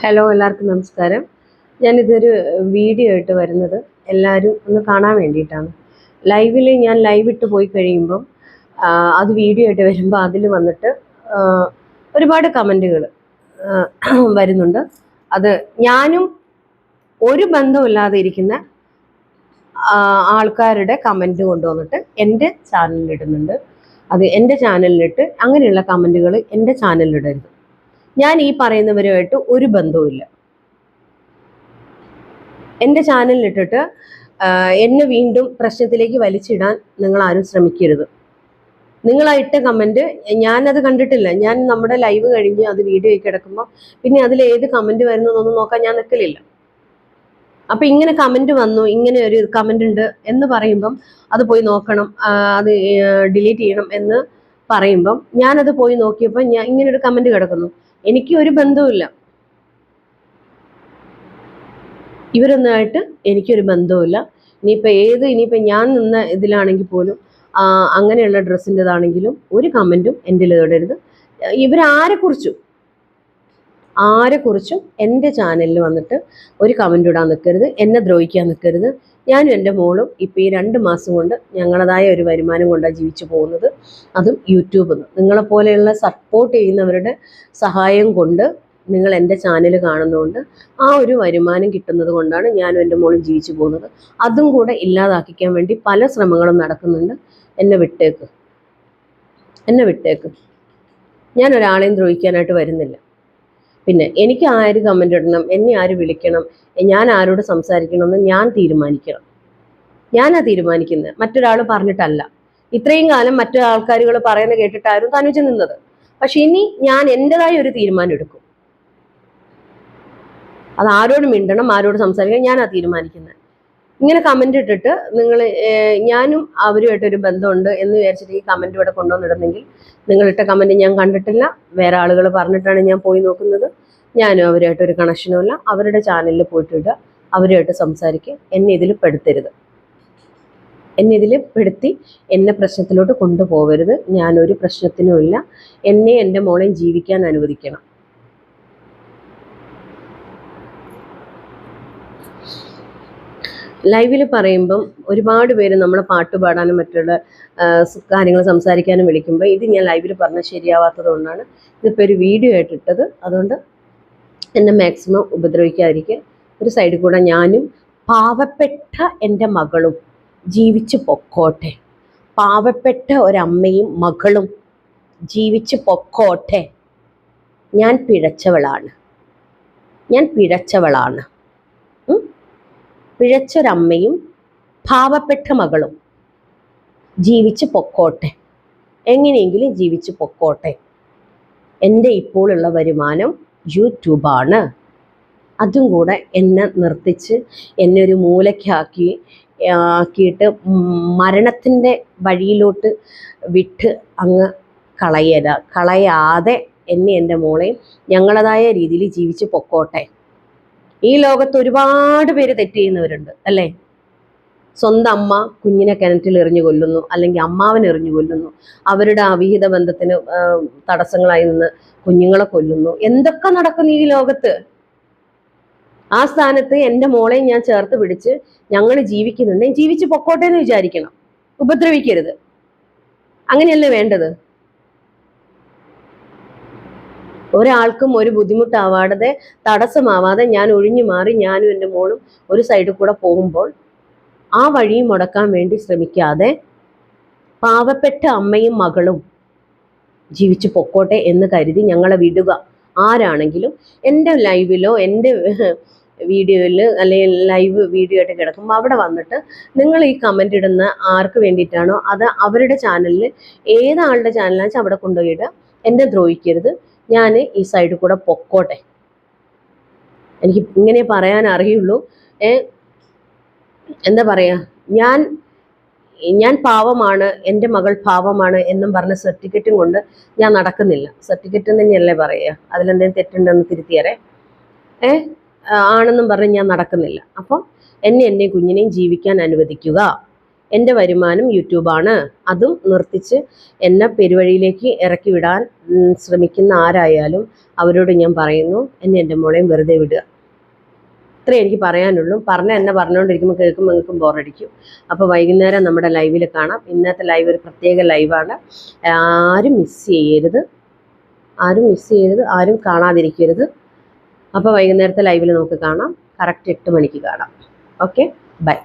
Hello എല്ലാവർക്കും നമസ്കാരം. ഞാനിതൊരു വീഡിയോ ആയിട്ട് വരുന്നത് എല്ലാവരും ഒന്ന് കാണാൻ വേണ്ടിയിട്ടാണ്. ലൈവിൽ ഞാൻ ലൈവ് ഇട്ട് പോയി കഴിയുമ്പം അത് വീഡിയോ ആയിട്ട് വരുമ്പോൾ അതിൽ വന്നിട്ട് ഒരുപാട് കമന്റുകൾ വരുന്നുണ്ട്. അത് ഞാനും ഒരു ബന്ധമില്ലാതെ ഇരിക്കുന്ന ആൾക്കാരുടെ കമന്റ് കൊണ്ടുവന്നിട്ട് എന്റെ ചാനലിൽ ഇടുന്നുണ്ട്. അത് എന്റെ ചാനലിലിട്ട് അങ്ങനെയുള്ള കമന്റുകൾ എന്റെ ചാനലിലിടരുത് ഞാൻ ഈ പറയുന്നവരുമായിട്ട് ഒരു ബന്ധവുമില്ല. എന്റെ ചാനലിലിട്ടിട്ട് എന്നെ വീണ്ടും പ്രശ്നത്തിലേക്ക് വലിച്ചിടാൻ നിങ്ങൾ ആരും ശ്രമിക്കരുത്. നിങ്ങൾ ആ ഇട്ട കമന്റ് ഞാനത് കണ്ടിട്ടില്ല. ഞാൻ നമ്മുടെ ലൈവ് കഴിഞ്ഞ് അത് വീഡിയോ ആയി കിടക്കുമ്പോൾ പിന്നെ അതിൽ ഏത് കമന്റ് വരുന്നതൊന്നും നോക്കാൻ ഞാൻ നിൽക്കലില്ല. അപ്പൊ ഇങ്ങനെ കമന്റ് വന്നു ഇങ്ങനെ ഒരു കമന്റ് ഉണ്ട് എന്ന് പറയുമ്പം അത് പോയി നോക്കണം അത് ഡിലീറ്റ് ചെയ്യണം എന്ന് പറയുമ്പം ഞാനത് പോയി നോക്കിയപ്പോൾ ഞാൻ ഇങ്ങനെ ഒരു കമന്റ് കിടക്കുന്നു. എനിക്ക് ഒരു ബന്ധവുമില്ല. ഇവരൊന്നായിട്ട് എനിക്കൊരു ബന്ധവുമില്ല. ഇനിയിപ്പോൾ ഏത് ഇനിയിപ്പോൾ ഞാൻ നിന്ന ഇതിലാണെങ്കിൽ പോലും അങ്ങനെയുള്ള ഡ്രസ്സിന്റെതാണെങ്കിലും ഒരു കമന്റും എന്റെ ഇടരുത് ഇവരാരെക്കുറിച്ചും ആരെക്കുറിച്ചും എന്റെ ചാനലിൽ വന്നിട്ട് ഒരു കമന്റ് ഇടാൻ നിൽക്കരുത് എന്നെ ദ്രോഹിക്കാൻ നിൽക്കരുത് ഞാനും എന്റെ മോളും ഇപ്പോൾ ഈ രണ്ട് മാസം കൊണ്ട് ഞങ്ങളതായ ഒരു വരുമാനം കൊണ്ടാണ് ജീവിച്ചു പോകുന്നത്. അതും യൂട്യൂബിൽ നിന്ന് നിങ്ങളെപ്പോലെയുള്ള സപ്പോർട്ട് ചെയ്യുന്നവരുടെ സഹായം കൊണ്ട് നിങ്ങൾ എന്റെ ചാനൽ കാണുന്നതുകൊണ്ട് ആ ഒരു വരുമാനം കിട്ടുന്നത് കൊണ്ടാണ് ഞാനും എന്റെ മോളും ജീവിച്ചു പോകുന്നത്. അതും കൂടെ ഇല്ലാതാക്കിക്കാൻ വേണ്ടി പല ശ്രമങ്ങളും നടക്കുന്നുണ്ട്. എന്നെ വിട്ടേക്ക്. എന്നെ വിട്ടേക്ക്. ഞാൻ ഒരാളെയും ദ്രോഹിക്കാനായിട്ട് വരുന്നില്ല. പിന്നെ എനിക്ക് ആര് കമന്റ് ഇടണം? എന്നെ ആര് വിളിക്കണം? ഞാൻ ആരോട് സംസാരിക്കണമെന്ന് ഞാൻ തീരുമാനിക്കണം. ഞാനാ തീരുമാനിക്കുന്നത് മറ്റൊരാൾ പറഞ്ഞിട്ടല്ല. ഇത്രയും കാലം മറ്റു ആൾക്കാരുകൾ പറയുന്ന കേട്ടിട്ടായിരുന്നു തനുജ് നിന്നത്. പക്ഷെ ഇനി ഞാൻ എന്റെതായ ഒരു തീരുമാനം എടുക്കും. അത് ആരോട് മിണ്ടണം ആരോട് സംസാരിക്കണം ഞാനാ തീരുമാനിക്കുന്നത് ഇങ്ങനെ കമന്റ് ഇട്ടിട്ട് നിങ്ങൾ ഞാനും അവരുമായിട്ടൊരു ബന്ധമുണ്ട് എന്ന് വിചാരിച്ചിട്ട് ഈ കമന്റ് ഇവിടെ കൊണ്ടുവന്നിടുന്നെങ്കിൽ നിങ്ങളിട്ട കമന്റ് ഞാൻ കണ്ടിട്ടില്ല. വേറെ ആളുകൾ പറഞ്ഞിട്ടാണ് ഞാൻ പോയി നോക്കുന്നത്. ഞാനും അവരുമായിട്ട് ഒരു കണക്ഷനും ഇല്ല. അവരുടെ ചാനലിൽ പോയിട്ട് ഇടുക അവരുമായിട്ട് സംസാരിക്കുക. എന്നെ ഇതിൽ പെടുത്തരുത്. എന്നെ ഇതിൽ പെടുത്തി എന്നെ പ്രശ്നത്തിലോട്ട് കൊണ്ടുപോകരുത്. ഞാനൊരു പ്രശ്നത്തിനുമില്ല എന്നെ എന്റെ മോളെയും ജീവിക്കാൻ അനുവദിക്കണം. ലൈവിൽ പറയുമ്പം ഒരുപാട് പേര് നമ്മളെ പാട്ട് പാടാനും മറ്റുള്ള കാര്യങ്ങൾ സംസാരിക്കാനും വിളിക്കുമ്പോൾ ഇത് ഞാൻ ലൈവിൽ പറഞ്ഞാൽ ശരിയാവാത്തത് കൊണ്ടാണ് ഇതിപ്പോൾ ഒരു വീഡിയോ ആയിട്ട് ഇട്ടത് അതുകൊണ്ട് എന്നെ മാക്സിമം ഉപദ്രവിക്കാതിരിക്കുക ഒരു സൈഡിൽ കൂടെ ഞാനും പാവപ്പെട്ട എന്റെ മകളും ജീവിച്ച് പൊക്കോട്ടെ. പാവപ്പെട്ട ഒരമ്മയും മകളും ജീവിച്ച് പൊക്കോട്ടെ. ഞാൻ പിഴച്ചവളാണ്. ഞാൻ പിഴച്ചവളാണ്? പിഴച്ചൊരമ്മയും പാവപ്പെട്ട മകളും ജീവിച്ച് പൊക്കോട്ടെ. എങ്ങനെയെങ്കിലും ജീവിച്ച് പൊക്കോട്ടെ. എന്റെ ഇപ്പോഴുള്ള വരുമാനം യൂട്യൂബാണ്. അതും കൂടെ എന്നെ നിർത്തിച്ച് എന്നെ ഒരു മൂലയ്ക്കാക്കി ആക്കിയിട്ട് മരണത്തിന്റെ വഴിയിലോട്ട് വിട്ട് അങ്ങ് കളയരുത് കളയാതെ എന്നെ എന്റെ മോളെയും ഞങ്ങളതായ രീതിയിൽ ജീവിച്ച് പൊക്കോട്ടെ. ഈ ലോകത്ത് ഒരുപാട് പേര് തെറ്റ് ചെയ്യുന്നവരുണ്ട് അല്ലേ? സ്വന്തം അമ്മ കുഞ്ഞിനെ കിണറ്റിൽ എറിഞ്ഞു കൊല്ലുന്നു അല്ലെങ്കിൽ അമ്മാവൻ എറിഞ്ഞു കൊല്ലുന്നു അവരുടെ അവിഹിത ബന്ധത്തിന് തടസ്സങ്ങളായി നിന്ന് കുഞ്ഞുങ്ങളെ കൊല്ലുന്നു. എന്തൊക്കെ നടക്കുന്നു ഈ ലോകത്ത്? ആ സ്ഥാനത്ത് എന്റെ മോളെയും ഞാൻ ചേർത്ത് പിടിച്ച് ഞങ്ങൾ ജീവിക്കുന്നുണ്ട്. ജീവിച്ച് പൊക്കോട്ടെ എന്ന് വിചാരിക്കണം. ഉപദ്രവിക്കരുത്. അങ്ങനെയല്ലേ വേണ്ടത്? ഒരാൾക്കും ഒരു ബുദ്ധിമുട്ടാവാതെ തടസ്സമാവാതെ ഞാൻ ഒഴിഞ്ഞു മാറി ഞാനും എന്റെ മോളും ഒരു സൈഡിൽ കൂടെ പോകുമ്പോൾ ആ വഴി മുടക്കാൻ വേണ്ടി ശ്രമിക്കാതെ പാവപ്പെട്ട അമ്മയും മകളും ജീവിച്ചു പൊക്കോട്ടെ എന്ന് കരുതി ഞങ്ങളെ വിടുക. ആരാണെങ്കിലും എന്റെ ലൈവിലോ എന്റെ വീഡിയോയിൽ അല്ലെങ്കിൽ ലൈവ് വീഡിയോ ആയിട്ട് കിടക്കുമ്പോൾ അവിടെ വന്നിട്ട് നിങ്ങൾ ഈ കമന്റ് ഇടുന്ന ആർക്ക് വേണ്ടിയിട്ടാണോ? അത് അവരുടെ ചാനലിൽ ഏതാളുടെ ചാനലാണെന്ന് വെച്ചാൽ അവിടെ കൊണ്ടുപോയിട്ട് എന്നെ ദ്രോഹിക്കരുത്. ഞാൻ ഈ സൈഡിൽ കൂടെ പൊക്കോട്ടെ. എനിക്ക് ഇങ്ങനെ പറയാൻ അറിയുള്ളൂ. എന്താ പറയുക ഞാൻ ഞാൻ പാവമാണ് എന്റെ മകൾ പാവമാണ് എന്നും പറഞ്ഞ സർട്ടിഫിക്കറ്റും കൊണ്ട് ഞാൻ നടക്കുന്നില്ല. സർട്ടിഫിക്കറ്റ് തന്നെയല്ലേ പറയുക അതിലെന്തെങ്കിലും തെറ്റുണ്ടെന്ന് തിരുത്തിയറേ ഏ ആണെന്നും പറഞ്ഞ് ഞാൻ നടക്കുന്നില്ല. അപ്പം എന്നെ എന്റെയും കുഞ്ഞിനെയും ജീവിക്കാൻ അനുവദിക്കുക. എന്റെ വരുമാനം യൂട്യൂബാണ്. അതും നിർത്തിച്ച് എന്നെ പെരുവഴിയിലേക്ക് ഇറക്കി വിടാൻ ശ്രമിക്കുന്ന ആരായാലും അവരോട് ഞാൻ പറയുന്നു എന്നെ എന്റെ മോളെയും വെറുതെ വിടുക. ഇത്രേ എനിക്ക് പറയാനുള്ളൂ. പറഞ്ഞ എന്നെ പറഞ്ഞുകൊണ്ടിരിക്കുമ്പോൾ കേൾക്കുമ്പോൾ നിങ്ങൾക്കും ബോറടിക്കും. അപ്പോൾ വൈകുന്നേരം നമ്മുടെ ലൈവിൽ കാണാം. ഇന്നത്തെ ലൈവ് ഒരു പ്രത്യേക ലൈവാണ്. ആരും മിസ് ചെയ്യരുത്. ആരും മിസ് ചെയ്യരുത്. ആരും കാണാതിരിക്കരുത്. അപ്പോൾ വൈകുന്നേരത്തെ ലൈവിൽ നമുക്ക് കാണാം. കറക്റ്റ് എട്ട് മണിക്ക് കാണാം. ഓക്കെ? ബൈ.